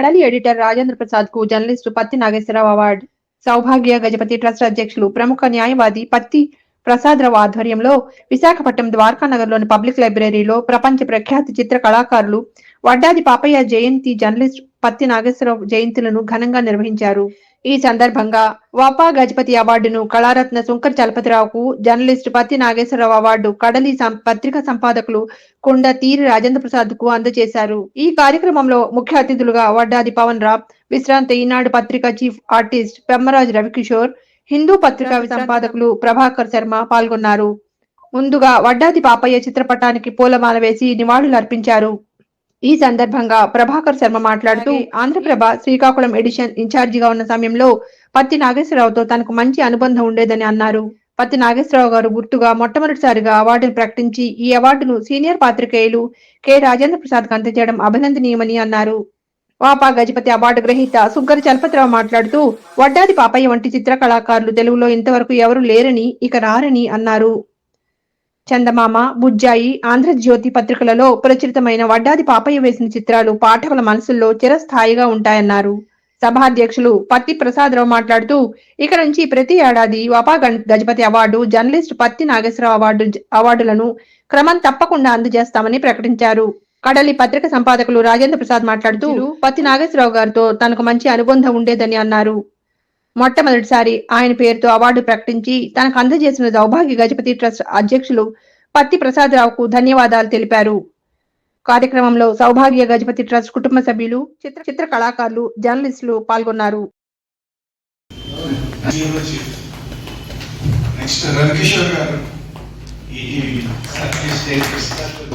కడలి editor Rajendra ప్రసాద్కు journalist Patti Nageswararao award. Saubhagya Gajapati trust అధ్యక్షులు ప్రముఖ న్యాయవాది పత్తి ప్రసాదరావు ఆధ్వర్యంలో విశాఖపట్నం ద్వారకా నగర్లోని పబ్లిక్ లైబ్రరీలో ప్రపంచ ప్రఖ్యాతి చిత్ర కళాకారులు వడ్డాది పాపయ్య జయంతి జర్నలిస్ట్ పత్తి నాగేశ్వరరావు జయంతులను ఘనంగా నిర్వహించారు. ఈ సందర్భంగా వాపా గజపతి అవార్డును కళారత్న శంకర్ చలపతిరావుకు జర్నలిస్ట్ పత్తి నాగేశ్వరరావు అవార్డు కడలి పత్రికా సంపాదకులు కొండ తీరి రాజేంద్ర ప్రసాద్కు అందజేశారు. ఈ కార్యక్రమంలో ముఖ్య అతిథులుగా వడ్డాది పవన్ రావ్ విశ్రాంత ఈనాడు పత్రిక చీఫ్ ఆర్టిస్ట్ పెమ్మరాజు రవికిషోర్ హిందూ పత్రికా సంపాదకులు ప్రభాకర్ శర్మ పాల్గొన్నారు. ముందుగా వడ్డాది పాపయ్య చిత్రపటానికి పూలమాల వేసి నివాళులు అర్పించారు ఈ సందర్భంగా ప్రభాకర్ శర్మ మాట్లాడుతూ ఆంధ్రప్రభ శ్రీకాకుళం ఎడిషన్ ఇన్ఛార్జిగా ఉన్న సమయంలో పత్తి నాగేశ్వరరావుతో తనకు మంచి అనుబంధం ఉండేదని అన్నారు. పత్తి నాగేశ్వరరావు గారు గుర్తుగా మొట్టమొదటిసారిగా అవార్డును ప్రకటించి ఈ అవార్డును సీనియర్ పాత్రికేయులు కె రాజేంద్ర ప్రసాద్కు అందజేయడం అభినందనీయమని అన్నారు. వాపా గజపతి అవార్డు గ్రహీత సుగ్గరి చలపతిరావు మాట్లాడుతూ వడ్డాది పాపయ్య వంటి చిత్ర కళాకారులు తెలుగులో ఇంతవరకు ఎవరు లేరని ఇక రారని అన్నారు. చందమామ బుజ్జాయి ఆంధ్రజ్యోతి పత్రికలలో ప్రచురితమైన వడ్డాది పాపయ్య వేసిన చిత్రాలు పాఠకుల మనసుల్లో చిరస్థాయిగా ఉంటాయన్నారు. సభాధ్యక్షులు పత్తి ప్రసాదరావు మాట్లాడుతూ ఇక నుంచి ప్రతి ఏడాది వపా గణ- గజపతి అవార్డు జర్నలిస్ట్ పత్తి నాగేశ్వరరావు అవార్డు అవార్డులను క్రమం తప్పకుండా అందజేస్తామని ప్రకటించారు. కడలి పత్రిక సంపాదకులు రాజేంద్ర ప్రసాద్ మాట్లాడుతూ పత్తి నాగేశ్వరరావు గారితో తనకు మంచి అనుబంధం ఉండేదని అన్నారు. మొట్టమొదటిసారి ఆయన పేరుతో అవార్డు ప్రకటించి తనకు అందజేసిన సౌభాగ్య గజపతి ట్రస్ట్ అధ్యక్షులు పత్తి ప్రసాదరావుకు ధన్యవాదాలు తెలిపారు. కార్యక్రమంలో సౌభాగ్య గజపతి ట్రస్ట్ కుటుంబ సభ్యులు చిత్ర చిత్ర కళాకారులు జర్నలిస్టులు పాల్గొన్నారు.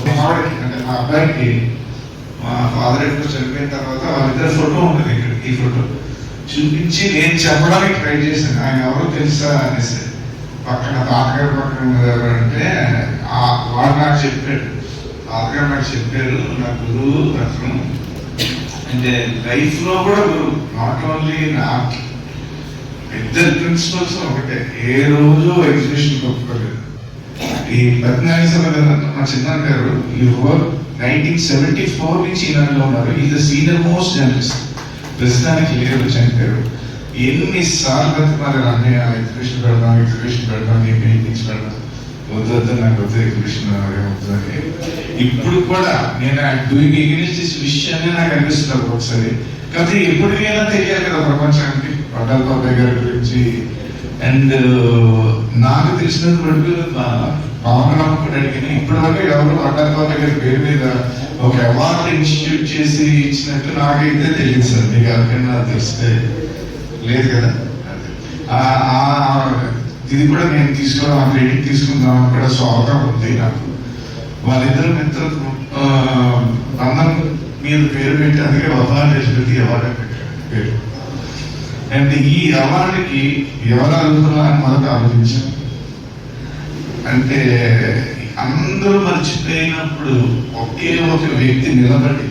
మా మా ఫాదర్ ఎప్పుడు చనిపోయిన తర్వాత వాళ్ళిద్దరు ఫోటో ఉంటుంది ఇక్కడ ఈ ఫోటో. చూపించి నేను చెప్పడానికి ట్రై చేశాను. ఆయన ఎవరో తెలుసా అనేసి. పక్కన తాతగారు పక్కన ఎవరంటే అంటే ఆ వాడు నాకు చెప్పాడు. తాతగారు నాకు చెప్పారు నా గురువు రత్నం అంటే లైఫ్లో కూడా గురువు నాట్ ఓన్లీ నా ఇద్దరు ప్రిన్సిపల్స్ ఒకటే. ఏ రోజు ఎగ్జిబిషన్ ఒప్పుకోలేదు. ఈ పద్నాలుగు గారు మా చిన్న గారు ఈ వర్క్ నైన్టీన్ సెవెంటీ ఫోర్ నుంచి ఈనాడులో ఉన్నారు. ఇది సీనియర్ మోస్ట్ జర్నలిస్ట్ ప్రస్తుతానికి లేరు చనిపోయారు ఎన్నిసార్లు బతుకున్నారు అన్నయ్య ఎగ్జిబిషన్ పెడదాం ఎగ్జిబిషన్ పెడదాం నేను పెయింటింగ్స్ పెడదాం. వద్దు వద్దు నాకు వద్దు ఎగ్జిబిషన్ ఇప్పుడు కూడా నేను డూయింగ్ ఎగ్జిస్ట్ విషయాన్ని నాకు అనిపిస్తుంది ఒకసారి కాకపోతే ఎప్పటికైనా తెలియాలి కదా ప్రపంచానికి పడ్డాల బాబాయ్ గారి గురించి. అండ్ నాకు తెలిసినంత వరకు మా కూడా అడిగిన ఇప్పటివరకు ఎవరు పడ్డాల దగ్గర పేరు మీద ఒక అవార్డు ఇన్స్టిట్యూట్ చేసి ఇచ్చినట్టు నాకైతే తెలియదు సార్. మీకు ఎవరికైనా తెలిస్తే లేదు కదా? ఇది కూడా నేను తీసుకోవడం ఆ క్రెడిట్ తీసుకుందాం అని కూడా స్వాగతం ఉంది నాకు. వాళ్ళిద్దరు మిత్రులు అందరం మీద పేరు పెట్టి అందుకే వఫా అవార్డు పెట్టారు. పేరు. అండ్ ఈ అవార్డుకి ఎవరు అర్హులా అని మొదట ఆలోచించాను. అంటే అందరూ మర్చిపోయినప్పుడు ఒకే ఒక వ్యక్తి నిలబడి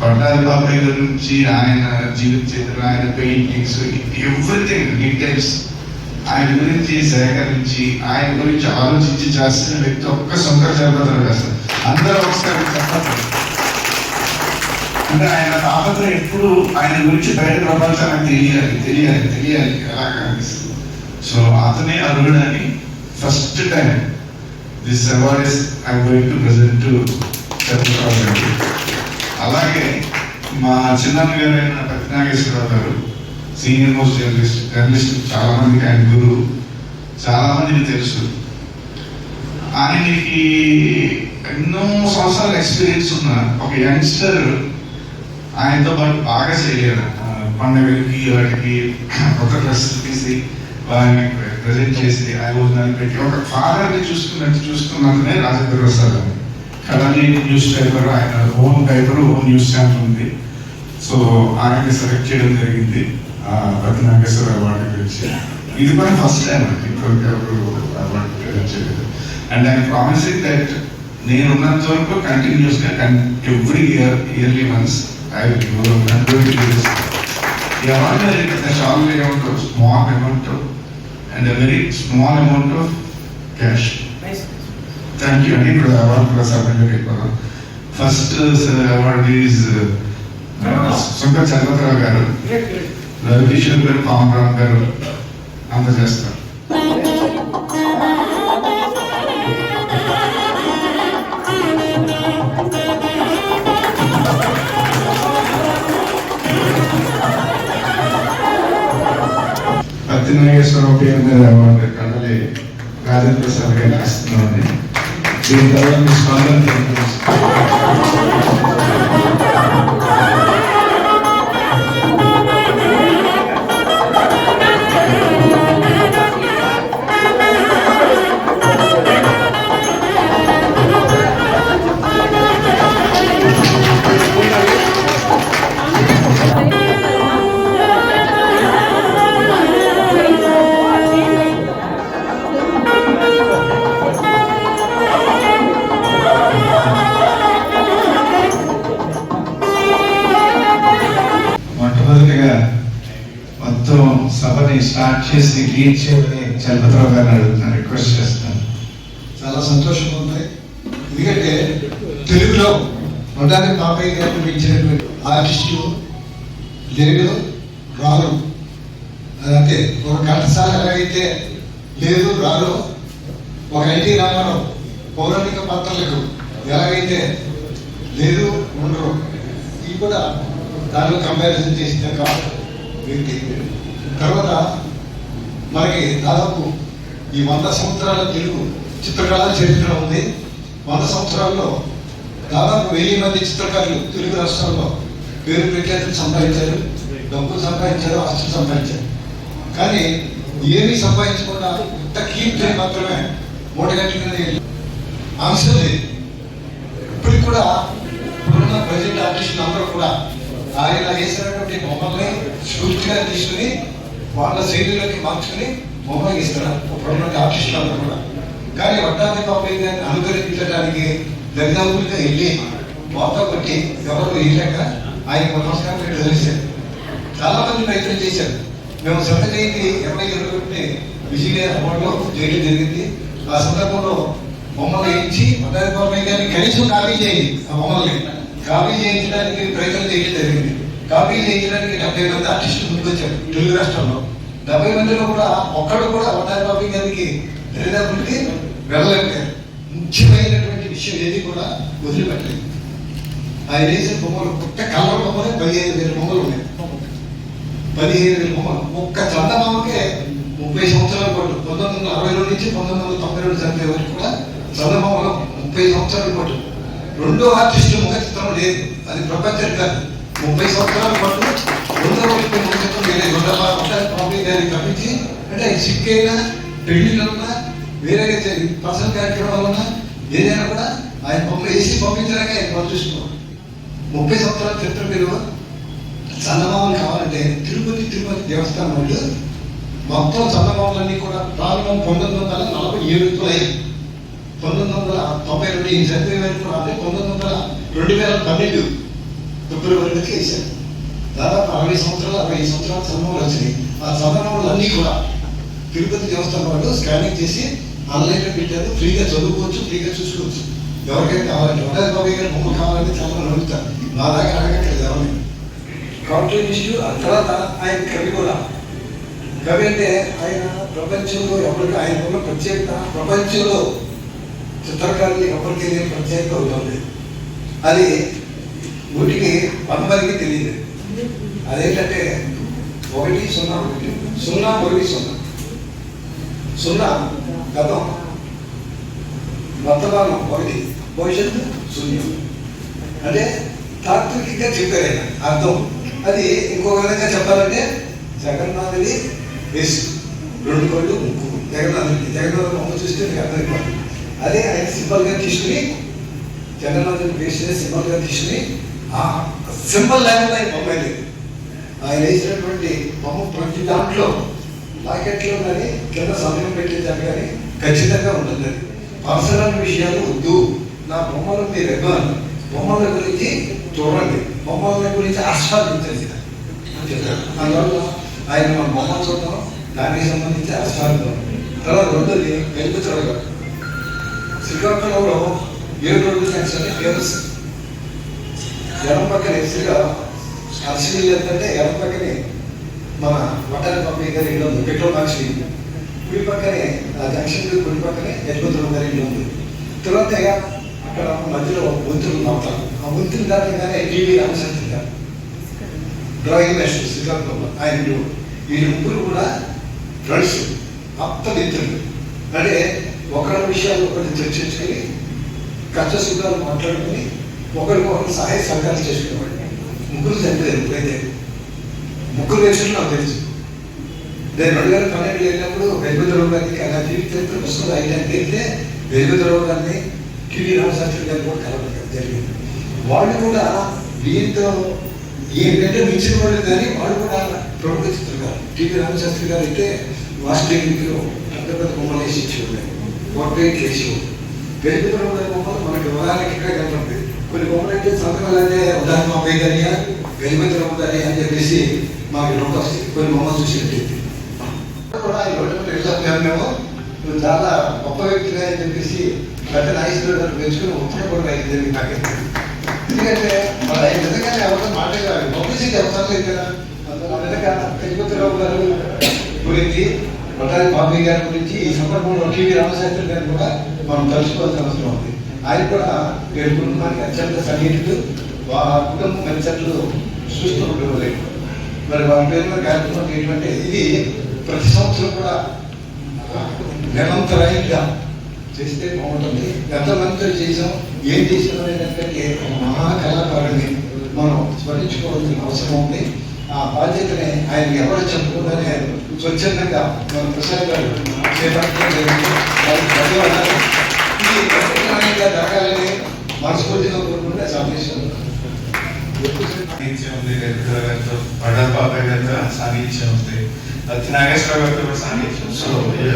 పట్టాలి బాబాయ్ గారి నుంచి ఆయన జీవిత చరిత్ర ఆయన పెయింటింగ్స్ ఎవ్రీథింగ్ డీటెయిల్స్ ఆయన గురించి సేకరించి ఆయన గురించి ఆలోచించి చేస్తున్న వ్యక్తి ఒక్క సొంత చదవతారు కదా అందరూ ఒకసారి చెప్పండి. అంటే ఆయన తాపత్ర ఎప్పుడు ఆయన గురించి బయట ప్రపంచానికి తెలియాలి తెలియాలి తెలియాలి అలా కనిపిస్తుంది? సో అతనే అర్హుడని first time this award is I going to present to Chandrababu garu అలాగే మా చిన్నన్న గారైన పద్నాగేశ్వరరావు గారు సీనియర్ మోస్ట్ జర్నలిస్ట్ జర్నలిస్ట్ చాలామందికి ఆయన గురువు. చాలామందికి తెలుసు. ఆయనకి ఎన్నో సంవత్సరాల ఎక్స్పీరియన్స్ ఉన్న ఒక యంగ్స్టర్ ఆయనతో పాటు బాగా చేయలేరు. పండుగలకి వాటికి కొత్త డ్రెస్ తీసి ప్రజెంట్ చేసి ఆ పెట్టి ఒక ఫాదర్ని చూసుకున్నట్టు చూసుకున్నట్టునే రాజేంద్ర ప్రసాద్ అని. కళని న్యూస్ పేపర్ ఆయన own paper own news channel ఉంది. సో ఆయన్ని సెలెక్ట్ చేయడం జరిగింది. ఆ, నాగేశ్వర అవార్డు గురించి. ఇది కూడా ఫస్ట్ టైం అండి. ఇప్పటికే ఎవరు అవార్డు చేయలేదు. అండ్ ఐ ప్రామిసింగ్ దట్ నేను ఉన్నంత వరకు కంటిన్యూస్గా every year yearly months I will ఈ అవార్డు చాలా amount small amount and very small amount of cash thank you అండి ఇప్పుడు అవార్డు కూడా సబ్మిట్ అయిపోదాం first award is Sunka Chandrarao garu Ravikishan garu Pawan రావు గారు అందజేస్తారు పత్తి నాగేశ్వరరావు పేరు మీద అవార్డు కడలి రాజేంద్ర సార్ గారికి ఇస్తున్నామండి దీని తర్వాత మీ స్పందన చేసి లీడ్ చేయమని చలపతిరావు గారిని అడుగుతున్నాను రిక్వెస్ట్ చేస్తాను చాలా సంతోషంగా ఉంది. ఎందుకంటే తెలుగులో మొదటి బాబాయ్ గారు ఇచ్చినటువంటి ఆర్టిస్టు లేడు రాను అదంతే ఒక ఘంటసాల ఎలాగైతే లేదు రాను ఒక ఐటీ రామారావు పౌరాణిక పాత్రలకు ఎలాగైతే లేదు ఉండరు. ఇది కూడా దానిలో కంపారిజన్ చేసిన కాదు తర్వాత మనకి దాదాపు ఈ వంద సంవత్సరాల తెలుగు చిత్రకళ చరిత్ర ఉంది. వంద సంవత్సరాల్లో దాదాపు వెయ్యి మంది చిత్రకారులు తెలుగు రాష్ట్రాల్లో పేరు ప్రఖ్యాతులు సంపాదించారు డబ్బులు సంపాదించారు ఆస్తులు సంపాదించారు. కానీ ఏమీ సంపాదించకుండా ఇంత కీర్తి మాత్రమే మూటగట్టుకునే అంశం లేదు. ఇప్పటికి కూడా ఇప్పుడున్న ప్రజెంట్ ఆర్టిస్టులు అందరూ కూడా ఆయన వేసినటువంటి బొమ్మల్ని స్ఫూర్తిగా తీసుకుని వాళ్ళ శైలిలోకి మార్చుకుని బొమ్మలు ఇస్తారు ఇప్పుడున్న ఆర్టిస్టులు అందరూ కూడా. కానీ వడ్డాది బాబాయ్ అనుకరించడానికి దరిదాపులుగా వెళ్ళి వార్త కొట్టి ఎవరు వేయలేక ఆయన నమస్కారం పెట్టి వదిలేశారు. చాలా మంది ప్రయత్నం చేశారు. మేము శత జయంతి ఇరవై ఇరవై ఒకటి విజయ అవార్డులో చేయడం జరిగింది. ఆ సందర్భంలో బొమ్మలు వేయించి వడ్డాది బాబాయ్ గారిని కనీసం కాపీ చేయండి. ఆ బొమ్మల్ని కాపీ చేయించడానికి ప్రయత్నం చేయడం జరిగింది. కాపీ చేయడానికి డెబ్బై మంది ఆర్టిస్టులు ముందుకొచ్చారు తెలుగు రాష్ట్రంలో. డెబ్బై మందిలో కూడా ఒక్కడు కూడా వడ్డాది బాబాయ్ గారికి దరిదాపులకి వెళ్ళలేకపోయారు. ముఖ్యమైనటువంటి విషయం ఏది కూడా వదిలిపెట్టలేదు. ఆయన వేసిన బొమ్మలు ఒక్క కలర్ బొమ్మలే పదిహేను వేల బొమ్మలు ఉన్నాయి. పదిహేను వేల బొమ్మలు. ఒక్క చందమామకే ముప్పై సంవత్సరాల పాటు పంతొమ్మిది వందల అరవై రెండు నుంచి పంతొమ్మిది వందల తొంభై రెండు చనిపోయే వరకు కూడా చందమామలో ముప్పై సంవత్సరాల పాటు రెండో ఆర్టిస్టు ముఖ చిత్రం లేదు. అది ప్రపంచ రికార్డు ముప్పై సంవత్సరాల పాటు వంద వ్యక్తి ముఖ చిత్రం లేదు రెండవ దాన్ని గారికి అంటే అది సిక్ అయినా పెళ్ళిళ్ళన్నా వేరే పర్సనల్ కార్యక్రమాలన్నా ఏదైనా కూడా ఆయన పంపి వేసి పంపించడానికి ఆయన పంపిస్తున్నాం ముప్పై సంవత్సరాల చరిత్ర మీరు చందమామలు కావాలంటే తిరుపతి తిరుపతి దేవస్థానం వాళ్ళు మొత్తం చందమామలన్నీ కూడా ప్రారంభం పంతొమ్మిది వందల నలభై ఏడులో అయ్యాయి పంతొమ్మిది వందల తొంభై రెండు ఈ చనిపోయే వరకు అంటే పంతొమ్మిది వందల రెండు వేల పన్నెండు ఫిబ్రవరికి వేశారు దాదాపు అరవై సంవత్సరాలు అరవై ఐదు సంవత్సరాల చందమామలు వచ్చినాయి ఆ సమయంలో అన్నీ కూడా తిరుపతి దేవస్థానం వాళ్ళు స్కానింగ్ చేసి ఆన్లైన్లో పెట్టారు. ఫ్రీగా చదువుకోవచ్చు ఫ్రీగా చూసుకోవచ్చు. ఎవరికైనా కావాలంటే ఉండాలి బాబాయ్ గారి బొమ్మ కావాలంటే చాలా మంది అడుగుతారు నా దగ్గర అడగట్లేదు ఎవరిని. కాంట్రిబ్యూషన్ ఆ తర్వాత ఆయన కవి కూడా. కవి అంటే ఆయన ప్రపంచంలో ఎవరికి ఆయన ఉన్న ప్రత్యేకత ప్రపంచంలో చిత్రకారులు ఎవరికి ప్రత్యేకత ఉంటుంది అది వీటికి అందరికీ తెలియదు అదేంటంటే ఒకటి సున్నా ఒకటి. సున్నా ఒకటి సున్నా. సున్నా గతం. వర్తమానం ఒకటి. భవిష్యత్తు శూన్యం. అంటే తాత్వికంగా చెప్పారు ఆయన. అర్థం. అది ఇంకో విధంగా చెప్పాలంటే జగన్నాథుడి ఎస్ రెండు కళ్ళు ముక్కు. జగన్నాథుడికి. జగన్నాథుడు బొమ్మ చూస్తే మీకు అర్థమైపోతుంది. అదే ఆయన సింపుల్గా తీసుకుని జగన్నాథుడిని వేసి సింపుల్గా తీసుకుని ఆ సింపుల్ లేకుండా ఈ బొమ్మ లేదు. ఆయన వేసినటువంటి బొమ్మ ప్రతి దాంట్లో లాకెట్లో కానీ కింద సమయం పెట్టేదాన్ని కానీ ఖచ్చితంగా ఉంటుంది. పర్సనల్ విషయాలు వద్దు. నా బొమ్మలు మీరు ఇవ్వాలి. బొమ్మల గురించి చూడండి. బొమ్మల గురించి ఆస్వాదించండి. అందువల్ల ఆయన మన బొమ్మలు చూడటం దానికి సంబంధించి ఆస్వాదించడం. తర్వాత రెండోది వెలుగుతురావు గారు శ్రీకాకుళంలో ఏడు రోజులు జంక్షన్ ఫేమస్ ఎడం పక్కన ఎదురుగా అరసిల్లు ఏంటంటే ఎడమ పక్కనే మన వటారి పంపయ్య గారి ఇల్లు ఉంది పెట్రోల్ బాక్స్ ఇల్లు. కుడి పక్కనే ఆ జంక్షన్ కుడి పక్కనే యశ్వంతరావు గారి ఇల్లు ఉంది. తర్వాత అక్కడ మధ్యలో వంతులు నవ్వుతారు ఆ వంతులు దాటగానే టీవీ రామశాస్త్రి గారు. డ్రాయింగ్ మాస్టర్ శ్రీకాకుళంలో ఆయన ఇల్లు ముగ్గురు కూడా ఫ్రెండ్స్. అప్ప అంటే ఒకరి విషయాలు ఒకరిని చర్చించుకొని కష్ట సుఖాలు మాట్లాడుకుని ఒకరికి ఒకరు సహాయ సహకారం చేసుకునేవాడిని ముగ్గురు చనిపోయారు ఎప్పుడైతే ముగ్గురు వేసుకుని నాకు తెలుసు. నేను రెండు వేల పన్నెండు వెళ్ళినప్పుడు వెలుగుదరావు గారిని అలా జీవిత చరిత్ర పుస్తకం రాయడానికి వెళ్తే వెలుగుదరావు గారిని కివి రామశాస్త్రి గారిని కూడా కలవడం జరిగింది. వాళ్ళు కూడా వీరితో ఏంటంటే మించిన వాళ్ళు కానీ వాళ్ళు కూడా ప్రముఖ చిత్రకారు టీవీ రామశాస్త్రి గారు అయితే వాస్తవికులు పెద్ద పెద్ద బొమ్మలు వేసి ఇచ్చేవాళ్ళు. పోర్ట్రేట్ వేసేవాళ్ళు వెలుగుదరావు గారి బొమ్మలు మనకి ఉదాహరణకి ఇక్కడ కనపడుతుంది కొన్ని బొమ్మలు అయితే సంతకాలనే ఉదాహరణ మా పై అని చెప్పేసి మాకు నమ్మకం వస్తుంది కొన్ని బొమ్మలు చూసినట్టు కూడా ఈ రోడ్డు మీద వెళ్తాం మేము. నువ్వు చాలా గొప్ప వ్యక్తిగా అని చెప్పేసి పెద్ద నాగేశ్వర పెంచుకుని ఉత్తర కూడా రైతు జరిగింది నాకైతే ఎందుకంటే మరి నిజంగానే ఎవరు మాట్లాడాలి పబ్లిసిటీ అవసరం లేదు కదా. అందువల్ల తిరుపతిరావు గారు గురించి కొట్టారి బాబీ గారి గురించి ఈ సందర్భంలో టీవీ రామశాస్త్రి గారిని కూడా మనం తలుచుకోవాల్సిన అవసరం ఉంది. ఆయన కూడా వీరి కుటుంబానికి అత్యంత సన్నిహితుడు. వారి కుటుంబం మెచ్చట్లు చూస్తూ ఉండలేదు మరి వారి పేరు కార్యక్రమం ఏంటంటే ఇది ప్రతి సంవత్సరం కూడా నిరంతరాయంగా చేస్తే బాగుంటుంది. ఎంతమందితో చేసాం ఏం చేసాం అనేటటువంటి ఒక మహా మనం స్మరించుకోవాల్సిన అవసరం ఉంది. ఆ బాధ్యతని ఆయన ఎవరు చెప్పుకుందని స్వచ్ఛందంగా మన ప్రసాద్ గారు చేపట్టడం జరిగింది. ఇది ప్రత్యేకంగా జరగాలని మనస్ఫూర్తిగా కోరుకుంటే సందేశం సాన్నిధ్యం ఉంది రెడ్డి గారితో పడాల బాబాయ్ గారితో సాన్నిధ్యం ఉంది నాగేశ్వరరావు గారితో కూడా సాన్నిధ్యం సో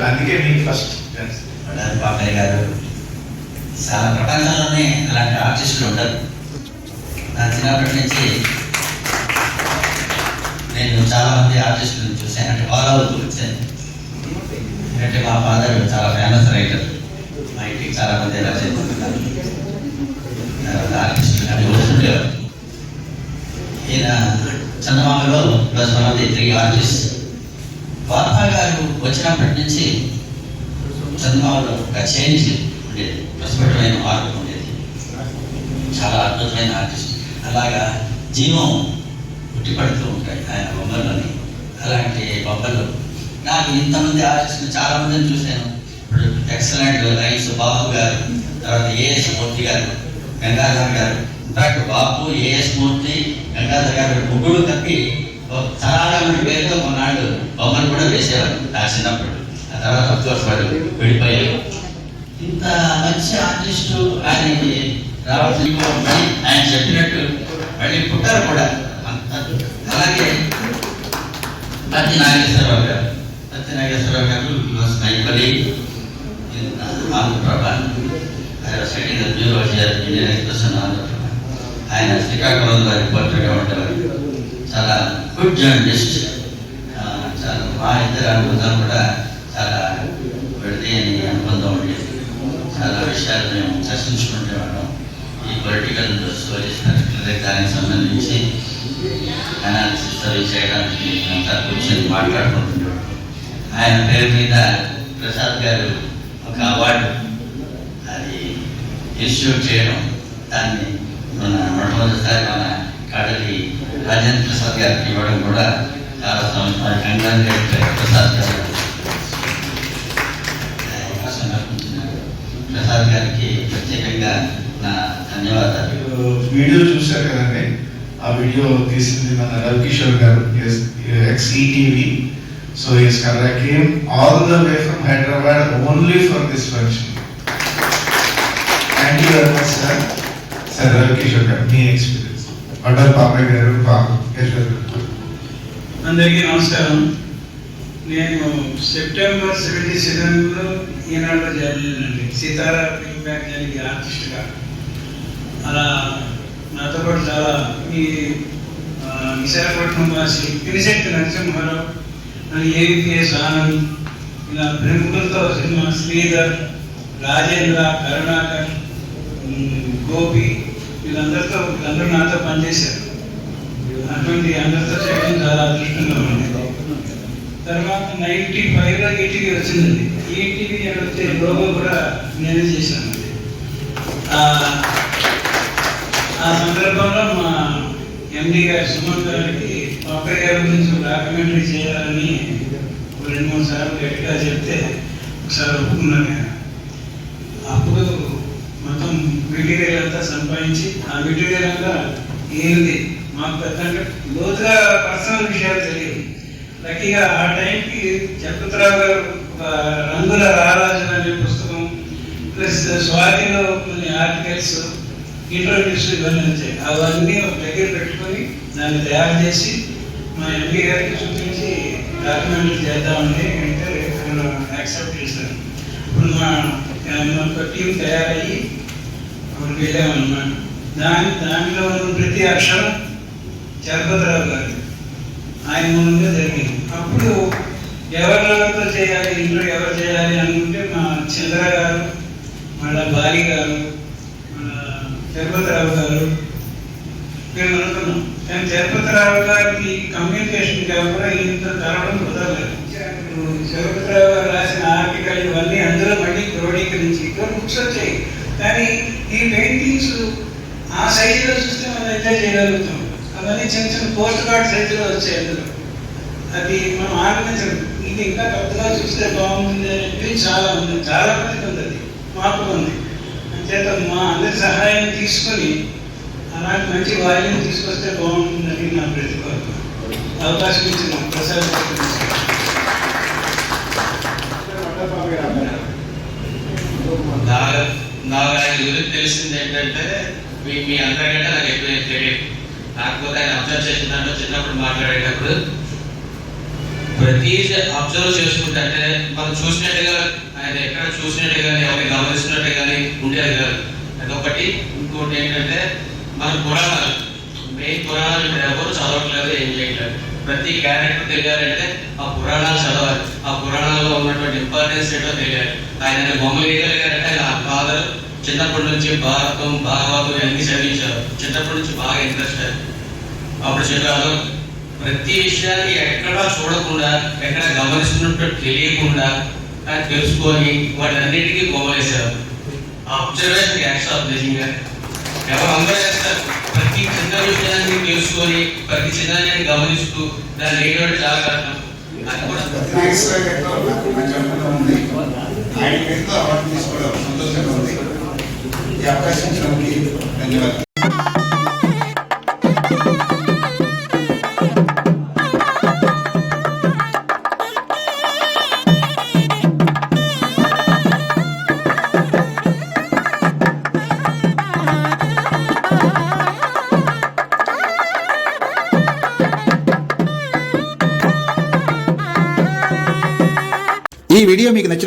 అందుకే మీకు ఫస్ట్ వడారి పాపయ్య గారు చాలా ప్రపంచంలోనే అలాంటి ఆర్టిస్టులు ఉండరు. నా చిన్నప్పటి నుంచి నేను చాలా మంది ఆర్టిస్టులను చూశాను. అంటే ఫాలో అవుతూ వచ్చాను ఎందుకంటే మా ఫాదర్ చాలా ఫేమస్ రైటర్ మా ఇంటికి చాలా మంది రచయితలు తర్వాత ఆర్టిస్టులు కానీ వస్తుండేవారు. ఈయన చందమామలో plus one of the three artist వార్పా గారు వచ్చినప్పటి నుంచి చందమామలో ఒక చేంజ్ ఉండేది ప్రస్ఫుటమైన మార్పు ఉండేది. చాలా అద్భుతమైన ఆర్టిస్ట్. అలాగా జీవం పుట్టిపడుతూ ఉంటాయి ఆయన బొమ్మల్లోని. అలాంటి బొమ్మలు నాకు ఇంతమంది ఆర్టిస్టులు చాలా మందిని చూశాను. ఇప్పుడు ఎక్సలెంట్ రైస్ బాబు గారు తర్వాత ఏఎస్ మూర్తి గారు గంగాధర్ గారు in fact Babu A S Murthy Gangadhar గారు ముగ్గురు తప్పి చాలా పేరుతో కొన్నాళ్ళు బొమ్మను కూడా వేసేవారు నా చిన్నప్పుడు. ఆ తర్వాత అఫ్కోర్స్ వాడు విడిపోయారు. ఇంత మంచి ఆర్టిస్టు ఆయనకి రావాల్సిన మళ్ళీ ఆయన చెప్పినట్టు మళ్ళీ పుట్టారు కూడా. అలాగే పత్తి నాగేశ్వరరావు గారు. పత్తి నాగేశ్వరరావు గారు వాస్ మై ఆంధ్రప్రభ. ఆయన second junior Indian Express Andhra Prabha ఆయన శ్రీకాకుళంలో రిపోర్టర్గా ఉండేవారు చాలా గుడ్ జర్నలిస్ట్ చాలా మా ఇద్దరు అనుబంధం కూడా. చాలా పెడితే అని అనుబంధం ఉండేది చాలా విషయాలు మేము చర్చించుకుంటేవాళ్ళం ఈ పొలిటికల్ స్టోరీస్ పర్టికులర్ దానికి సంబంధించి అనాలిసిస్ అవి చేయడానికి అంతా కూర్చొని మాట్లాడుకుంటుండేవాళ్ళం ఆయన పేరు మీద ప్రసాద్ గారు ఒక అవార్డు అది ఇన్స్టిట్యూట్ చేయడం. దాన్ని మొట్టమొదటిసారి మన కడలి రాజేంద్ర ప్రసాద్ గారికి ఇవ్వడం కూడా చాలా సంవత్సరాలు కంగ్రాచులేట్ ప్రసాద్ గారు ఆ, సమర్పించినారు ప్రసాద్ గారికి ప్రత్యేకంగా నా ధన్యవాదాలు వీడియో చూశారు కదండి ఆ వీడియో తీసింది మన రవికిషోర్ గారు ex ETV so S Karra came all the way from Hyderabad only for this function thank you very much sir sir Ravikishore గారు మీ ఎక్స్పీరియన్స్ అటల్ గారు అందరికీ నమస్కారం. నేను సెప్టెంబర్ సెవెంటీ సెవెన్లో ఈనాడులో చేరానండి సీతారా ఫిల్మ్ బ్యాంక్ ఆర్టిస్ట్గా. అలా నాతో పాటు చాలా ఈ విశాఖపట్నం వాసి పినిశెట్టి నరసింహారావు అని ఏవిపిఎస్ ఆనంద్ ఇలా ప్రముఖులతో సినిమా శ్రీధర్ రాజేంద్ర కరుణాకర్ గోపి వీళ్ళందరితో వీళ్ళందరూ నాతో పనిచేశారు. అటువంటి అందరితో చేయడం చాలా అదృష్టంగా ఉంది. తర్వాత నైన్టీ ఫైవ్లో ఈటీవీ వచ్చిందండి. ఈటీవీ వచ్చే లోగో కూడా నేనే చేశాను. ఆ- ఆ సందర్భంలో మా ఎండి గారు సుమన్ గారికి పాపయ్య గారి గురించి డాక్యుమెంటరీ చేయాలని రెండు మూడు సార్లు గట్టిగా చెప్తే ఒకసారి ఒప్పుకున్నాను నేను అప్పుడు మొత్తం మెటీరియల్ అంతా సంపాదించి ఆ మెటీరియల్ అంతా ఏంది మాకు పెద్ద లోతుగా పర్సనల్ విషయాలు తెలియదు లక్కీగా ఆ టైంకి జగపతిరావు గారు రంగుల రారాజన అనే పుస్తకం ప్లస్ స్వాతిలో కొన్ని ఆర్టికల్స్ ఇంటర్వ్యూస్ ఇవన్నీ వచ్చాయి. అవన్నీ ఒక దగ్గర పెట్టుకొని దాన్ని తయారు చేసి మా ఎంపీ గారికి చూపించి డాక్యుమెంట్లు చేద్దామని అంటే యాక్సెప్ట్ చేశారు ఇప్పుడు మా టీం తయారయ్యి అప్పుడు అనమాట దాని దానిలో ఉన్న ప్రతి అక్షరం చలపతిరావు గారు ఆయన మూలంగా జరిగింది అప్పుడు ఎవరితో చేయాలి ఇంట్లో ఎవరు చేయాలి అనుకుంటే మా చంద్ర గారు మళ్ళా బాలి గారు మళ్ళా తిరుపతిరావు గారు మేము అనుకున్నాం కానీ తిరుపతిరావు గారికి కమ్యూనికేషన్ కూడా ఇంత తరవడం కుదరలేదు తిరుపతిరావు గారు రాసిన ఆర్టికల్ ఇవన్నీ అందులో మళ్ళీ క్రోడీకరించి ఇక్కడ బుక్స్ వచ్చాయి కానీ ఈ పెయింటింగ్స్ ఆ సైజులో చూస్తే మనం ఎంజాయ్ చేయగలుగుతాం. అవన్నీ చిన్న చిన్న పోస్ట్ కార్డ్ సైజులో వచ్చాయి అందులో. అది మనం ఆనందించడం. ఇది ఇంకా పెద్దగా చూస్తే బాగుంటుంది అని చెప్పి చాలా ఉంది చాలా మందికి ఉంది అది మాకు ఉంది అంచేత మా అందరి సహాయం తీసుకొని అలాంటి మంచి వాల్యూమ్ తీసుకొస్తే బాగుంటుందని నా ప్రతిపాదన. అవకాశం ఇచ్చిన ప్రసాద్ నాకు ఆయన గురించి తెలిసింది ఏంటంటే మీ మీ అందరికంటే నాకు ఎక్కువ తెలియదు. కాకపోతే ఆయన అబ్జర్వ్ చేసిన దాంట్లో చిన్నప్పుడు మాట్లాడేటప్పుడు ప్రతి అబ్జర్వ్ చేసుకుంటే అంటే మనం చూసినట్టుగా ఆయన ఎక్కడ చూసినట్టు కానీ ఎవరిని గమనిస్తున్నట్టు కానీ ఉండేది కాదు. అదొకటి. ఇంకోటి ఏంటంటే మన పురాణాలు మెయిన్ పురాణాలు ఎవరు చదవట్లేదు ఏం చేయట్లేదు. ప్రతి క్యారెక్టర్ తెలియాలంటే ఆ పురాణాలు చదవాలి. ఆ పురాణాల్లో ఉన్నటువంటి ఇంపార్టెన్స్ ఏంటో తెలియాలి. ఆయన బొమ్మలు వేయగలిగారంటే ఆయన ఆ ఫాదర్ చిన్నప్పటి నుంచి భారతం భాగవతం అన్ని చదివించారు. చిన్నప్పటి నుంచి బాగా ఇంట్రెస్ట్ అప్పుడు చెప్పారు ప్రతి విషయాన్ని ఎక్కడా చూడకుండా ఎక్కడ గమనిస్తున్నట్టు తెలియకుండా ఆయన తెలుసుకొని వాటన్నిటికీ బొమ్మలేశారు. అబ్జర్వేషన్ యాక్షన్ ఆఫ్ నిజంగా ఎవరు అందరూ చేస్తారు? ప్రతి చిన్న విషయాన్ని తెలుసుకొని ప్రతి చిన్నదాన్ని గమనిస్తూ దాన్ని వేయడం చాలా కారణం అది కూడా ఆయన ఎంతో అవార్డు తీసుకోవడం సంతోషంగా ఉంది. ఈ అవకాశం ఇచ్చినందుకు ధన్యవాదాలు.